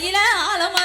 起来啊！来。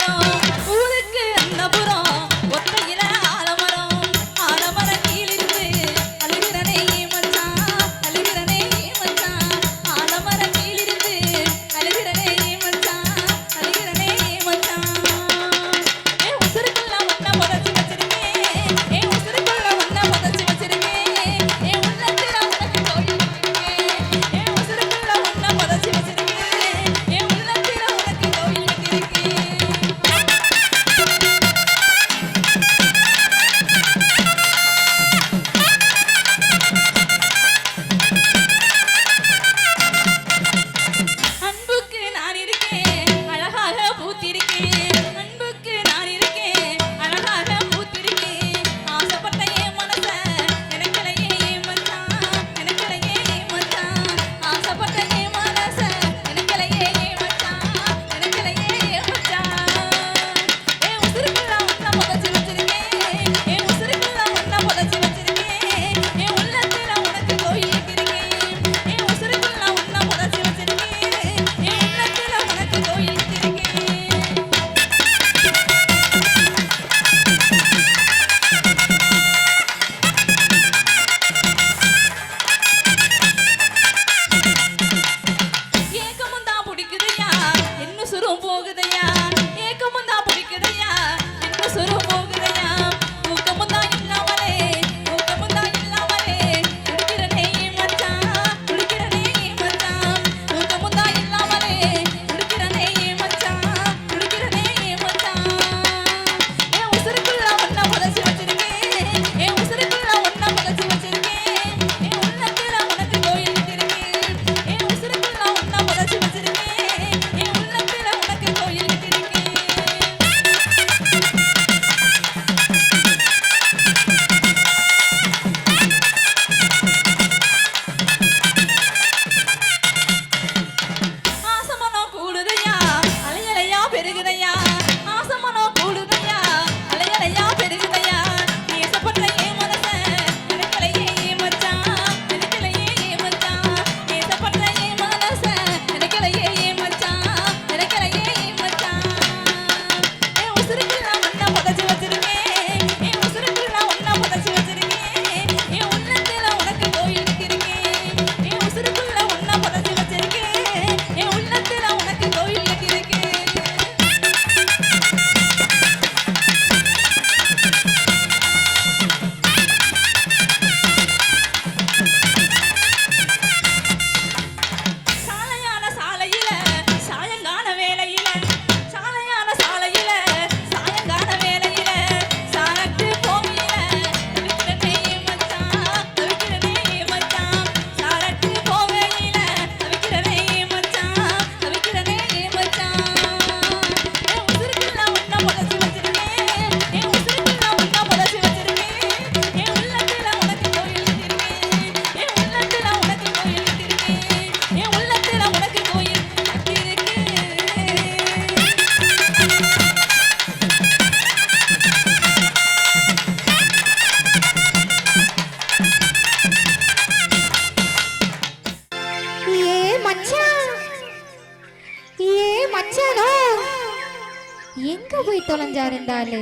தொலைஞ்சாரு இந்த ஆளு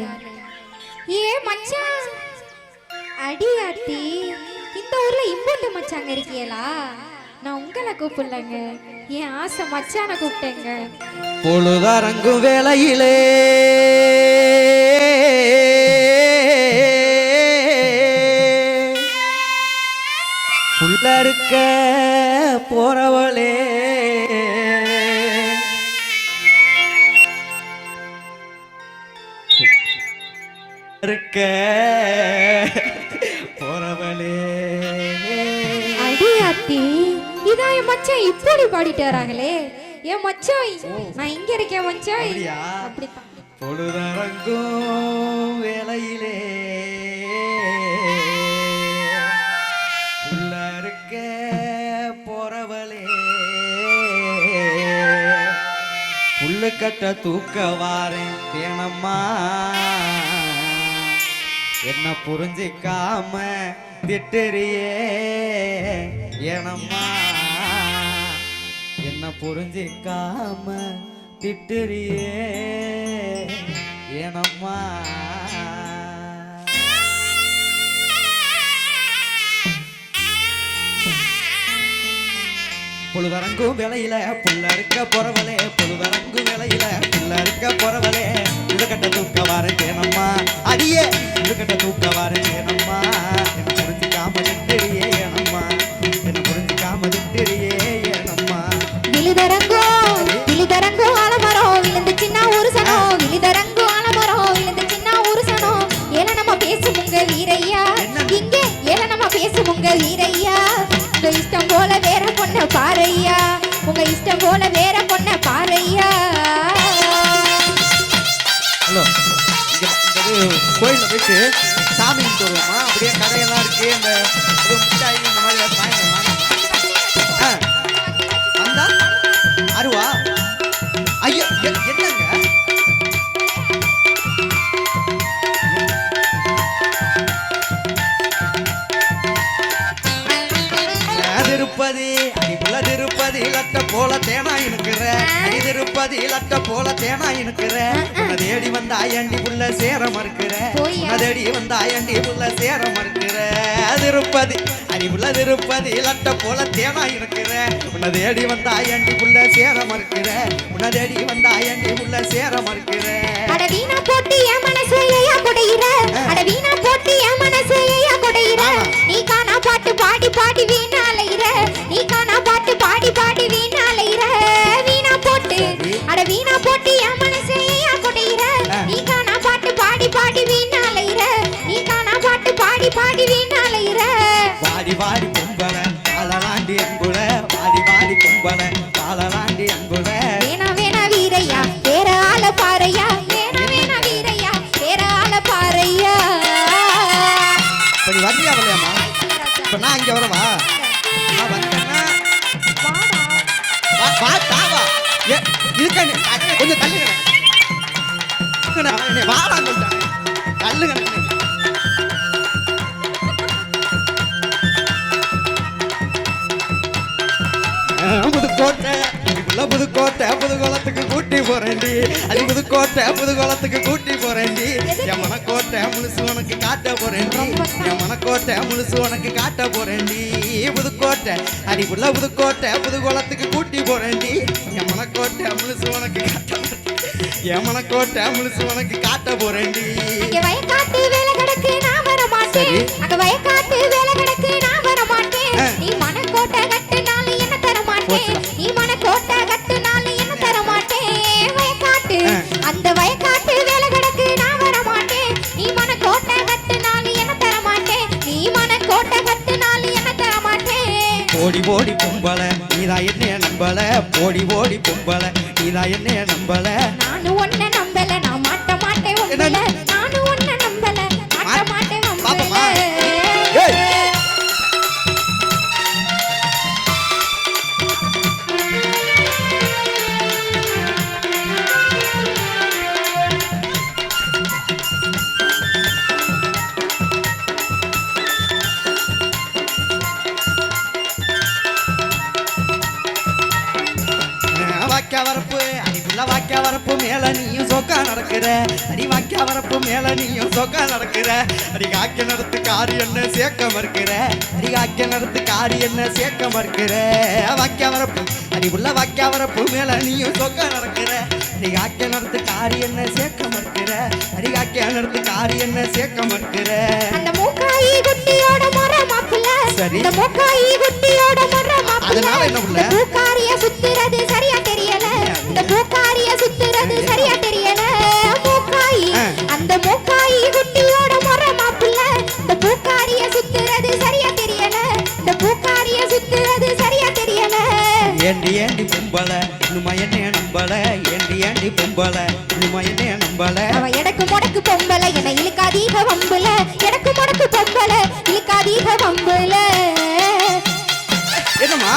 ஏ மச்சான் இந்த ஊர்ல இம்போட்டு மச்சாங்க இருக்கீங்களா நான் உங்களை கூப்பிடலங்க. என் ஆசை மச்சான கூப்பிட்டேங்க. பொழுதரங்கும் வேலையிலே உள்ள இருக்க போறவளே கேட்க போறவளே. அடியாத்தி இதான் என் மச்சான் இப்படி பாடிட்டு வராங்களே. என் மச்சான் நான் இங்க இருக்கேன் மச்சான் அப்படித்தான். பொழுதரங்கும் வேலையிலே இருக்க போறவளே. புல்லு கட்ட தூக்க வாரேன் தேனம்மா. என்ன புரிஞ்சிக்காம திட்டுறியே? ஏனம்மா என்ன புரிஞ்சிக்காம திட்டுறியே? ஏனம்மா பொழுதரங்கும் விலையில புள்ள இருக்க பொறவலே பொழுதரங்கும் விலையில புள்ள இருக்க பொறவலே இதுகட்ட தூக்க வாரேனம்மா அடியே இதுகட்ட தூக்க வாரேனம்மா என்ன புரிஞ்சுக்காம திட்டியே ஏனம்மா. என்ன புரிஞ்சுக்காம திட்டியே ஏனம்மா. விழுதரங்கோ விழுதரங்கோ தேனா இனுக்குற அடி திருப்பதி லட்ட போல தேனா இனுக்குற உன்னை தேடி வந்த ஆயண்டி புள்ள சேர மறுக்கிற. உன்னை தேடி வந்த ஆயண்டி புள்ள சேர மறுக்கிற. திருப்பதி அடிப்புள்ள திருப்பதி லட்ட போல தேனா இருக்கிற உன்னை தேடி வந்த ஆயண்டி புள்ள சேர மறுக்கிற. உன்னை தேடி வந்த ஆயண்டி புள்ள சேர மறுக்கிற. அட வீணா போட்டு என் மனசு ஏயா குடையிற அட வீணா போட்டு என் தள்ளுங்க தள்ளுங்க என்னை வாடா சொல்லிட்டாங்க தள்ளுங்க புதுக்கோட்டை? புதுக்கோட்டை புதுகோலத்துக்கு கூட்டி போறேன்டி. அது புதுக்கோட்டை புதுகோலத்துக்கு கூட்டி போறேன்டி. என் மனக்கோட்டை முழுசு உனக்கு காட்ட போறேன்டி என் மனக்கோட்டை முழுசு உனக்கு காட்ட போறேன்டி புதுக்கோட்டை அடிக்குள்ள புதுக்கோட்டை புதுகோலத்துக்கு கூட்டி போறேன்டி என் மனக்கோட்டை முழுசு உனக்கு காட்ட. என் மனக்கோட்டை முழுசு உனக்கு காட்ட போறேன்டி வயக்காட்டு வேலை கிடக்கு நான் வர மாட்டேன் சரி. அங்க வயக்காட்டு வேலை கிடக்கு நான் வர மாட்டேன் ஆ. நீ மனக்கோட்டை கட்டுனாலும் என்ன தர மாட்டேன். நீ மனக்கோட்டை ஓடி ஓடி கும்பல நீதான் என்னைய நம்பல. ஓடி ஓடி கும்பல நீதான் என்னைய நம்பல. நானும் ஒன்ன நம்பல. நான் மாட்ட மாட்டேன் நடக்கிற? அடி வாக்கியா வரப்பு மேல நீயும் சொக்கா நடக்கிற. அடி காக்கிய நடத்து காரி என்ன சேர்க்க மறுக்கிற? அடி காக்கிய நடத்து காரி என்ன சேர்க்க மறுக்கிற? வாக்கியா வரப்பு அடிக்குள்ள வாக்கியா வரப்பு மேல நீயும் சொக்கா நடக்கிற. அடி காக்கிய நடத்து காரி என்ன சேர்க்க மறுக்கிற? அடி காக்கிய நடத்து காரி என்ன சேர்க்க மறுக்கிற? அந்த மூக்காயி குட்டியோட முறை மாப்பிள்ள. சரி. இந்த மூக்காயி குட்டியோட முறை மாப்பிள்ள. அதனால என்ன புள்ள? இந்த பூக்காரிய சுத்துறது சரியா தெரியல ஏண்டி பொம்பல இன்னுமா என்னைய நம்பல. அவ எடக்கு முடக்கு பொம்பல என இழுக்காதீக வம்புல. எடக்கு முடக்கு பொம்பல இழுக்காதீக வம்புல. என்னம்மா?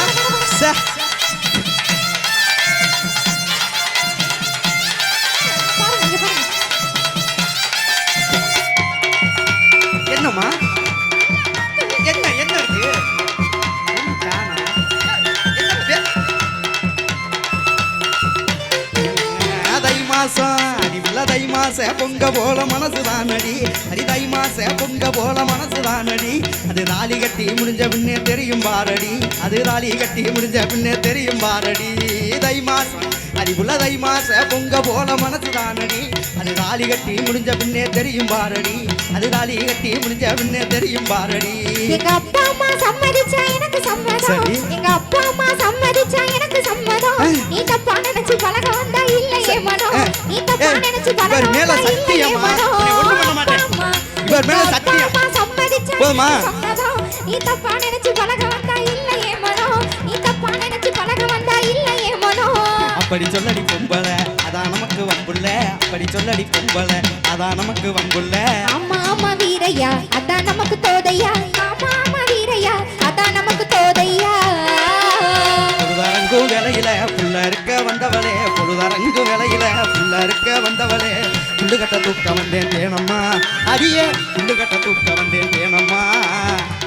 மாச பொங்க போல மனசு தானடி அடி தை மாச பொங்க போல மனசு தானடி அது தாலி கட்டி முடிஞ்ச பின்னே தெரியும் பாரடி. அது தாலி கட்டி முடிஞ்ச பின்னே தெரியும் பாரடி. தை மாசம் அடிபுள்ள தை மாச பொங்க போல மனசு தானடி அது தாலி கட்டி முடிஞ்ச பின்னே தெரியும் பாரடி. அது தாலி கட்டி முடிஞ்ச பின்னே தெரியும் பாரடி. எங்க அப்பா அம்மா சம்மதிச்சா எனக்கு சம்மதம். எங்க இவர் மேல சத்தியம். அம்மா சம்மதிச்சா போதுமா? எனக்கு சம்மதம் நீ தப்பா நினைச்சு பழக வந்தா இல்லையே மனம் நீ தப்பா நினைச்சு பழக வந்தா இல்லையே மனம் அப்படி சொல்லடி பொம்பள அதான் நமக்கு வம்புள்ள அப்படி சொல்லடி பொம்பள அதான் நமக்கு வம்புள்ள ஆமா ஆமா வீரையா அதான் நமக்கு தோதையா. ஆமா ஆமா வீரையா பொழுதரங்கு வேலையில புள்ள இருக்க வந்தவளே பொழுதரங்கு வேலையில புள்ள இருக்க வந்தவளே புள்ளு கட்ட தூக்க வந்தேன் தேனம்மா அடியே புள்ளு கட்ட தூக்க வந்தேன் தேனம்மா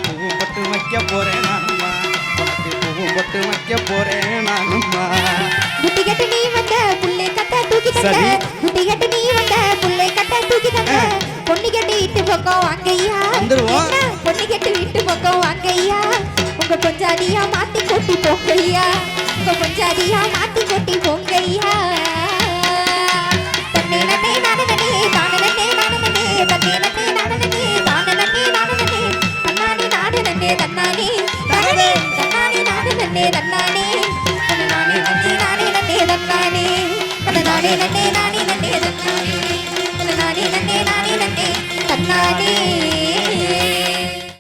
பூவும் பட்டு வைக்க போறேன் நானம்மா உனக்கு பூவும் பட்டு வைக்க போறேன் நானம்மா குட்டி கட்டு நீ வந்த புள்ளை கட்ட தூக்கி தந்த சரி. குட்டி நீ வந்த புள்ளை கட்ட தூக்கி தந்த. பொண்ணு கட்டு வீட்டு பக்கம். என்ன? பொண்ணு கட்டு வீட்டு பக்கம் வாங்கய்யா உங்க கொஞ்சாதியா மாத்தி கொட்டி போங்கய்யா உங்க கொஞ்சாதியா மாத்தி கொட்டி பொங்கையா. தன்னே நன்னே நானே நன்னே தானே நன்னே நானே நன்னே தன்னே நன்னே நானே நன்னே தானே நன்னே நானே நன்னே தன்னானே நானே நன்னே தன்னானே தன்னானே. தன்னானே நானே தன்னானே தன்னானே நன்னே நானே நன்னே தன்னானே. தன்னானே நன்னே நானே நன்னே தன்னானே. தன்னானே நன்னே நானே நன்னே தன்னானே.